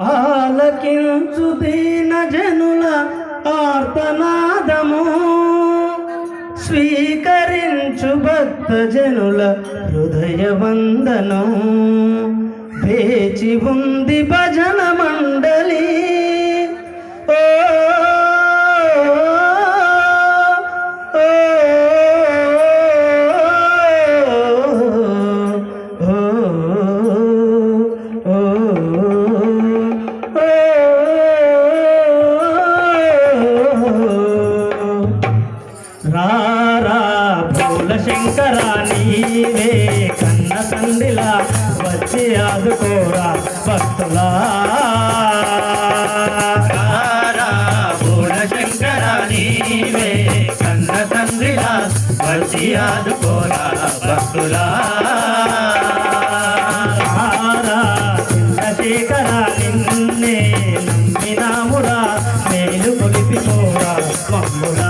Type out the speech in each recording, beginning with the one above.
ఆలకించు దీన జనుల ఆర్తనాదము. స్వీకరించు భక్త జనుల హృదయ వందనం వేచి ఉంది భజన మండలి. పూల శంకరా నీవే కన్న తండ్రిలా వచ్చి ఆదుకోరా భక్తులా. పూల నీవే కన్న తండ్రిలా వచ్చి ఆదుకోరా భక్తులా. నిన్నే నమ్మినామురా మేలు పొలిపిపోరా మమ్మురా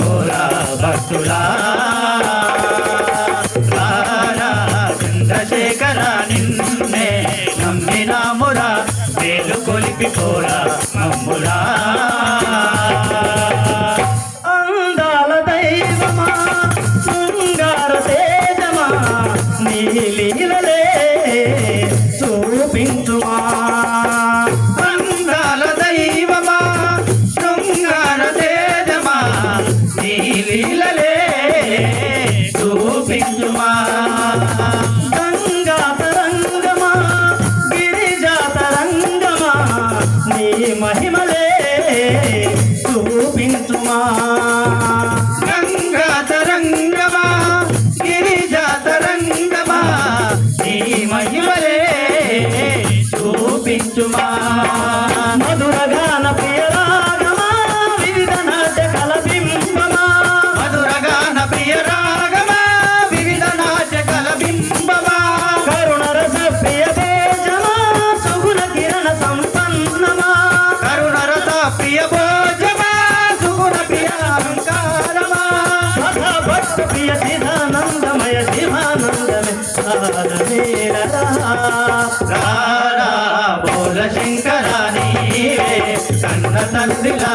పంపిపోరా మమ్ములా అందాల దైవమా శృంగార తేజమా నీ లీలలే. చూ నీ మహిమలే చూపించుమా. గంగా తరంగమా గిరిజ తరంగమా నీ మహిమలే చూపించుమా. ప్రియ చిదానందమయ శివానందమే. బోల శంకరాని కన్న తండ్రిలా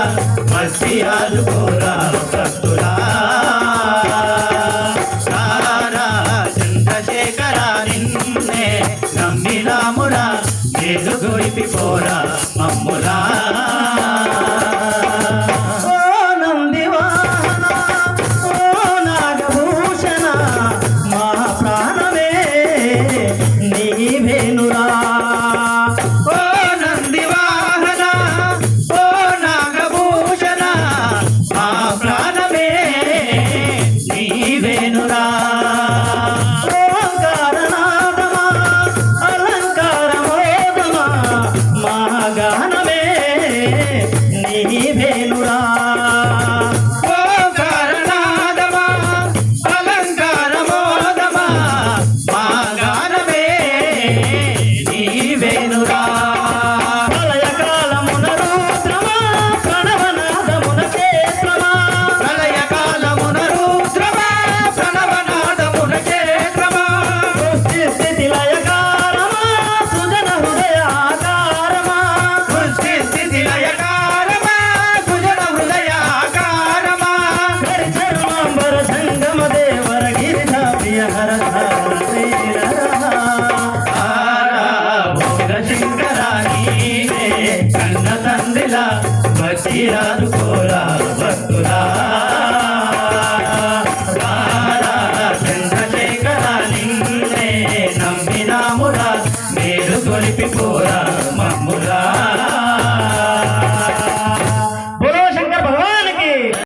మసి ఆలుకోరా భక్తుల తీరాను కోరా భక్తురా